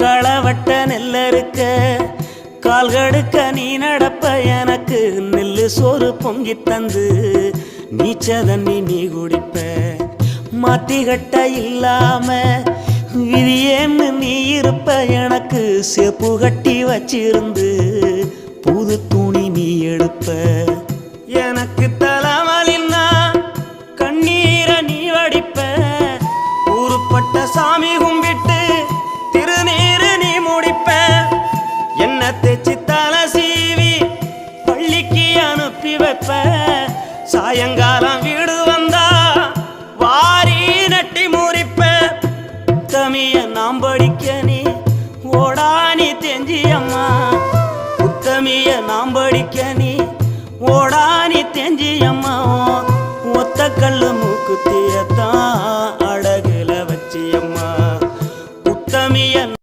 களவட்ட நெல்லருக்க கால்கடுக்க நீ நடப்ப எனக்கு நெல்லு சோறு பொங்கி தந்து நீச்ச தண்ணி நீ குடிப்ப. மாத்திகட்ட இல்லாம விதியேன்னு நீ இருப்ப எனக்கு செப்பு கட்டி வச்சிருந்து புது துணி நீ எடுப்ப. எனக்கு தலைமலின்னா கண்ணீரை நீ வடிப்ப. ஊருப்பட்ட சாமி எழுப்பி வைப்ப. சாயங்காலம் வீடு வந்தா வாரி நட்டி முறிப்ப. உத்தமிய நாம் படிக்க நீ ஓடானி தெஞ்சியம்மா உத்தமிய நாம் படிக்க நீ ஓடானி தெஞ்சியம்மா ஒத்த கல்லு மூக்குத்தியத்தான் அழகுல வச்சியம்மா உத்தமிய